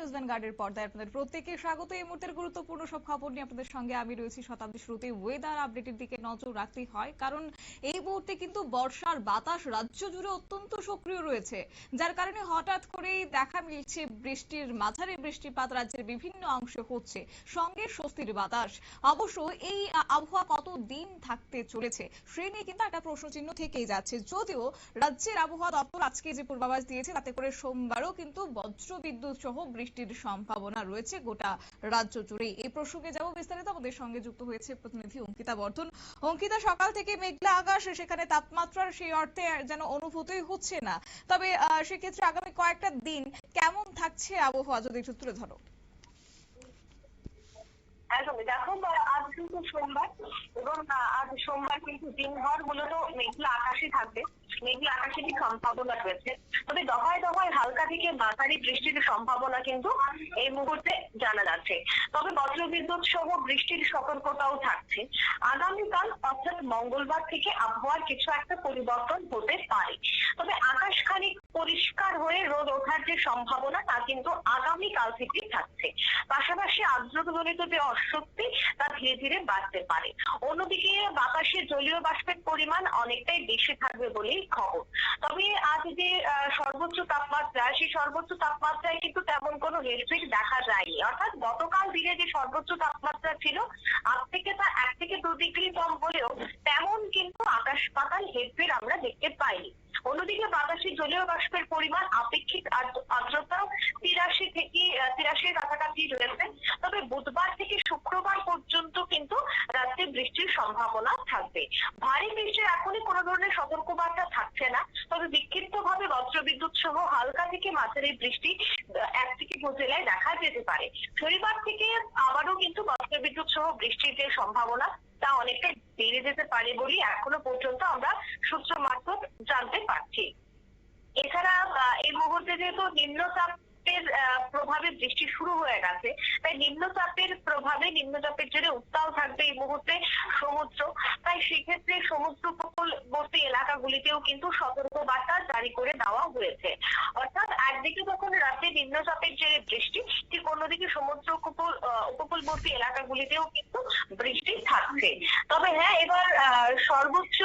News ভ্যানগার্ডের পর্দায় আপনাদের প্রত্যেককে স্বাগত। এই মুহূর্তের গুরুত্বপূর্ণ সব খবর নিয়ে আপনাদের সঙ্গে আমি রয়েছি শতাব্দী শুরুতে। ওয়েদার আপডেটের দিকে নজর রাখতেই হয়, কারণ এই মুহূর্তে কিন্তু বর্ষার বাতাস রাজ্য জুড়ে অত্যন্ত সক্রিয় রয়েছে, যার কারণে হঠাৎ করেই দেখা মিলছে বৃষ্টির মাঝারি বৃষ্টিপাত রাজ্যের বিভিন্ন অংশে হচ্ছে সঙ্গে স্বস্তির বাতাস। অবশ্য এই আবহাওয়া কত দিন থাকতে চলেছে, সে নিয়ে কিন্তু একটা প্রশ্নচিহ্ন থেকেই যাচ্ছে। যদিও রাজ্যের আবহাওয়া দপ্তর আজকে যে পূর্বাভাস দিয়েছে, তাতে করে সোমবারও কিন্তু বজ্র বিদ্যুৎ সহ বৃষ্টির সম্ভাবনা রয়েছে গোটা রাজ্য জুড়ে। এই প্রসঙ্গে যাব বিস্তারিত। আমাদের সঙ্গে যুক্ত হয়েছে প্রতিনিধি অঙ্কিতা বর্ধন। অঙ্কিতা, সকাল থেকে মেঘলা আকাশ, সেখানে তাপমাত্রার সেই অর্থে যেন অনুভূতই হচ্ছে না। তবে সেক্ষেত্রে আগামী কয়েকটা দিন কেমন থাকছে আবহাওয়া যদি একটু তুলে ধরো? দেখো আজ কিন্তু সোমবার এবং আজ সোমবার কিন্তু দিনভর মূলত মেঘলা আকাশই থাকবে। মেঘলা আকাশেরই সম্ভাবনা রয়েছে। তবে দফায় দফায় হালকা থেকে মাঝারি বৃষ্টির সম্ভাবনা কিন্তু এই মুহূর্তে জানা যাচ্ছে। তবে বজ্রবিদ্যুৎ সহ বৃষ্টির সতর্কতাও থাকছে। আগামীকাল অর্থাৎ মঙ্গলবার থেকে আবহাওয়ার কিছু একটা পরিবর্তন হতে পারে। তবে আকাশ খানিক পরিষ্কার হয়ে রোদ ওঠার যে সম্ভাবনা, তা কিন্তু আগামীকাল থেকেই থাকছে পাশাপাশি আর্দ্রতাজনিত যে অস্বস্তি তা ধীরে ধীরে বাড়তে পারে। অন্যদিকে বাতাসে জলীয় বাষ্পের পরিমাণ অনেকটাই বেশি থাকবে বলেই খবর। তবে আজ যে সর্বোচ্চ তাপমাত্রা, সেই সর্বোচ্চ তাপমাত্রায় কিন্তু তেমন কোনো হেরফের দেখা যায়নি। অর্থাৎ গতকাল দিনে যে সর্বোচ্চ তাপমাত্রা ছিল, আজ থেকে তা এক থেকে দু ডিগ্রি কম হলেও তেমন কিন্তু আকাশ পাতাল হেরফের আমরা দেখতে পাইনি। অন্যদিকে বাতাসে জলীয় বাষ্পের পরিমাণ আপেক্ষিক আর্দ্র- আর্দ্রতা তিরাশি থেকে আহ, তিরাশির কাছাকাছি রয়েছে তবে বুধবার থেকে শুক্রবার পর্যন্ত কিন্তু রাজ্যে বৃষ্টির সম্ভাবনা থাকবে। ভারী বৃষ্টির এখনই কোনো ধরনের সতর্কবার্তা থাকছে না। তবে বিক্ষিপ্ত ভাবে বজ্রবিদ্যুৎ সহ হালকা থেকে মাঝারি বৃষ্টি এক থেকে দু জেলায় দেখা যেতে পারে। শনিবার থেকে আবারও কিন্তু বজ্রবিদ্যুৎ সহ বৃষ্টির যে সম্ভাবনা তা অনেকটা বেড়ে যেতে পারে বলেই এখনও পর্যন্ত আমরা সূত্র মারফত জানতে পারছি। এছাড়া এই মুহূর্তে যেহেতু নিম্নচাপের আহ, প্রভাবে বৃষ্টি শুরু হয়ে গেছে। তাই নিম্নচাপের প্রভাবে, নিম্নচাপের জেরে উত্তাল থাকবে এই মুহূর্তে সমুদ্র। তাই সেক্ষেত্রে সমুদ্র উপকূলবর্তী এলাকাগুলিতেও কিন্তু সতর্ক বার্তা জারি করে দেওয়া হয়েছে। অর্থাৎ একদিকে যখন রাতে নিম্নচাপের জেরে বৃষ্টি, ঠিক অন্যদিকে সমুদ্র উপকূল উপকূলবর্তী এলাকাগুলিতেও কিন্তু বৃষ্টি থাকছে। তবে হ্যাঁ এবার সর্বোচ্চ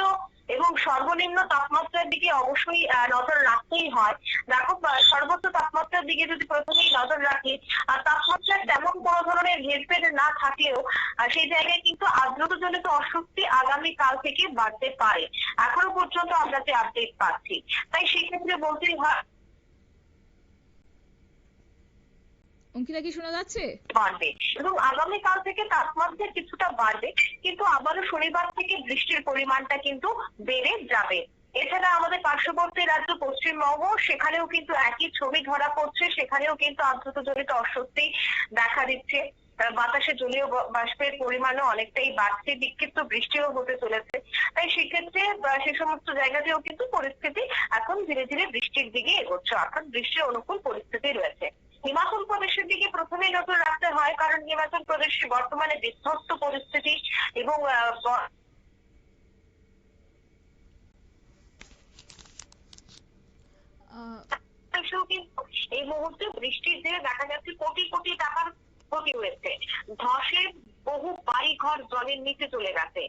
সর্বনিম্ন তাপমাত্রার দিকে অবশ্যই নজর রাখতেই হয়। দেখো সর্বোচ্চ তাপমাত্রার দিকে যদি প্রথমেই নজর রাখি তাপমাত্রার তেমন কোনো ধরনের হেরফের না থাকলেও সেই জায়গায় কিন্তু আর্দ্রতাজনিত অস্বস্তি আগামী কাল থেকে বাড়তে পারে। এখনও পর্যন্ত আমরা যে আপডেট পাচ্ছি, তাই সেক্ষেত্রে বলতেই হয় অঙ্কিতা কি শোনা যাচ্ছে? বাড়বে। এবং আগামীকাল থেকে তাপমাত্রা কিছুটা বাড়বে, কিন্তু আবারও শনিবার থেকে বৃষ্টির পরিমাণটা কিন্তু বেড়ে যাবে। এছাড়া আমাদের পার্শ্ববর্তী রাজ্য পশ্চিমবঙ্গ, সেখানেও কিন্তু একই ছবি ধরা পড়ছে, সেখানেও কিন্তু আর্দ্রতাজনিত অস্বস্তি দেখা দিচ্ছে। বাতাসে জলীয় বাষ্পের পরিমাণও অনেকটাই বাড়ছে, বিক্ষিপ্ত বৃষ্টিও হতে চলেছে। তাই সেক্ষেত্রে সে সমস্ত জায়গাতেও কিন্তু পরিস্থিতি এখন ধীরে ধীরে বৃষ্টির দিকে এগোচ্ছে, অর্থাৎ বৃষ্টির অনুকূল পরিস্থিতি রয়েছে। হিমাচল প্রদেশের দিকে প্রথমেই নজর রাখতে হয় কারণ হিমাচল প্রদেশে বর্তমানে বিধ্বস্ত পরিস্থিতি এবং কিন্তু এই মুহূর্তে বৃষ্টির জেরে দেখা যাচ্ছে কোটি কোটি টাকার ক্ষতি হয়েছে। ধসে বহু বাড়ি ঘর জলের নিচে চলে গেছে।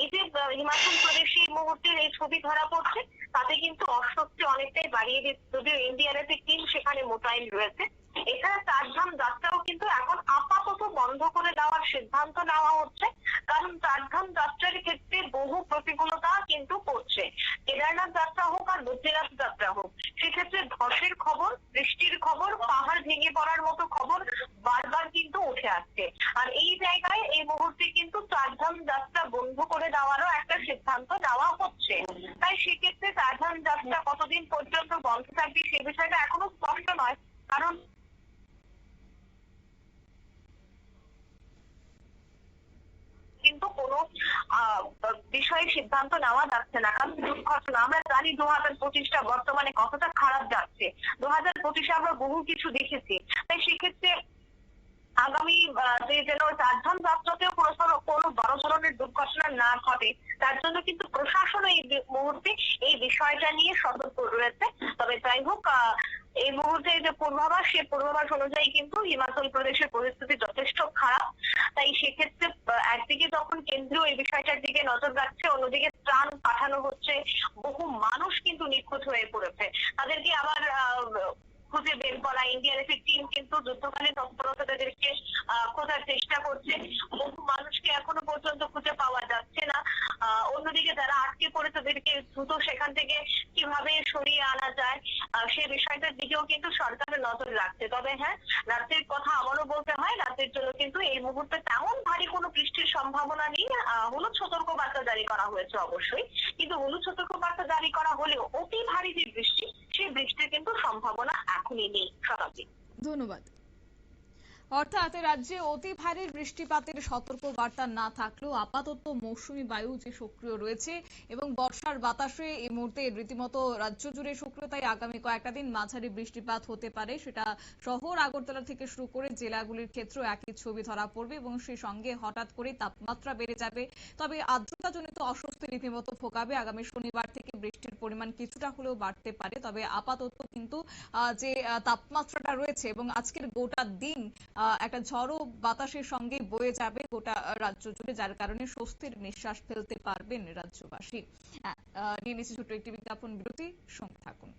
এই যে হিমাচল প্রদেশে এই মুহূর্তের এই ছবি ধরা পড়ছে তাতে কিন্তু অস্বস্তি অনেকটাই বাড়িয়ে দিচ্ছে। যদিও এনডিআরএফ এর টিম সেখানে মোতায়েন রয়েছে। এছাড়া চারধাম যাত্রাও কিন্তু এখন আপাতত বন্ধ করে দেওয়ার সিদ্ধান্ত নেওয়া হচ্ছে। কারণ চারধাম যাত্রার ক্ষেত্রে বহু প্রতিকূলতা কিন্তু পড়ছে। কেদারনাথ যাত্রা হোক আর বদ্রীনাথ যাত্রা হোক, সেক্ষেত্রে ধসের খবর, বৃষ্টির খবর, পাহাড় ভেঙে পড়ার মতো খবর বারবার কিন্তু উঠে আসছে। আর এই জায়গায় এই মুহূর্তে কিন্তু চারধাম যাত্রা বন্ধ করে দেওয়ারও একটা সিদ্ধান্ত নেওয়া হচ্ছে। তাই সেক্ষেত্রে চারধাম যাত্রা কতদিন পর্যন্ত বন্ধ থাকবে সে বিষয়টা এখনও স্পষ্ট নয় কারণ কিন্তু কোনো আহ, বিষয়ে সিদ্ধান্ত নেওয়া যাচ্ছে না। কারণ দুর্ঘটনা, আমরা জানি দু হাজার পঁচিশটা বর্তমানে কতটা খারাপ যাচ্ছে। দু হাজার পঁচিশে আমরা বহু কিছু দেখেছি। তাই সেক্ষেত্রে আগামী যে যেন চারধাম যাত্রাতেও কোনো কোনো বড় ধরনের দুর্ঘটনা না ঘটে, তার জন্য কিন্তু প্রশাসন এই মুহূর্তে এই বিষয়টা নিয়ে সতর্ক রয়েছে। তবে যাই হোক এই মুহূর্তে যে পূর্বাভাস, সেই পূর্বাভাস অনুযায়ী কিন্তু হিমাচল প্রদেশের পরিস্থিতি যথেষ্ট খারাপ। তাই সেক্ষেত্রে একদিকে যখন কেন্দ্রীয় এই বিষয়টার দিকে নজর রাখছে, অন্যদিকে ত্রাণ পাঠানো হচ্ছে, বহু মানুষ কিন্তু নিখোঁজ হয়ে পড়েছে। তাদেরকে আবার খুঁজে বের করা ইন্ডিয়ান একটি টিম কিন্তু যুদ্ধকালীন তৎপরতা তাদেরকে খোঁজার চেষ্টা করছে বহু মানুষকে এখনও পর্যন্ত খুঁজে পাওয়া যাচ্ছে না আহ, অন্যদিকে যারা তাদেরকে দ্রুত সেখান থেকে কীভাবে সরিয়ে আনা যায় সেই বিষয়টার দিকেও কিন্তু সরকারের নজর রাখছে। তবে হ্যাঁ রাতের কথা আমারও বলতে হয় রাতের জন্য কিন্তু এই মুহূর্তে তেমন ভারী কোনো বৃষ্টির সম্ভাবনা নেই। হলুদ সতর্ক বার্তা জারি করা হয়েছে অবশ্যই। কিন্তু হলুদ সতর্ক বার্তা জারি করা হলেও অতি ভারী যে বৃষ্টি সেই বৃষ্টির কিন্তু সম্ভাবনা এখনই নেই শতাব্দী ধন্যবাদ। অর্থাৎ রাজ্যে অতি ভারী বৃষ্টিপাতের সতর্ক বার্তা না থাকলেও আপাতত মৌসুমী বায়ু যে সক্রিয় রয়েছে এবং বর্ষার বাতাসে এই মুহূর্তে রীতিমতো রাজ্য জুড়ে সক্রিয়, তাই আগামী কয়েকটা দিন মাঝারি বৃষ্টিপাত হতে পারে। সেটা শহর, আগরতলা থেকে শুরু করে জেলাগুলির ক্ষেত্রেও একই ছবি ধরা পড়বে এবং সেই সঙ্গে হঠাৎ করে তাপমাত্রা বেড়ে যাবে। তবে আর্দ্রতাজনিত অস্বস্তি রীতিমতো ফোকাবে আগামী শনিবার থেকে বৃষ্টির পরিমাণ কিছুটা হলেও বাড়তে পারে। তবে আপাতত কিন্তু যে তাপমাত্রাটা রয়েছে এবং আজকের গোটা দিন একটা ঝড়ো বাতাসের সঙ্গে বয়ে যাবে গোটা রাজ্য জুড়ে, যার কারণে স্বস্তির নিঃশ্বাস ফেলতে পারবেন রাজ্যবাসী। নিয়ে নিচ্ছি ছোট্ট একটি বিজ্ঞাপন বিরতি। সঙ্গে থাকুন।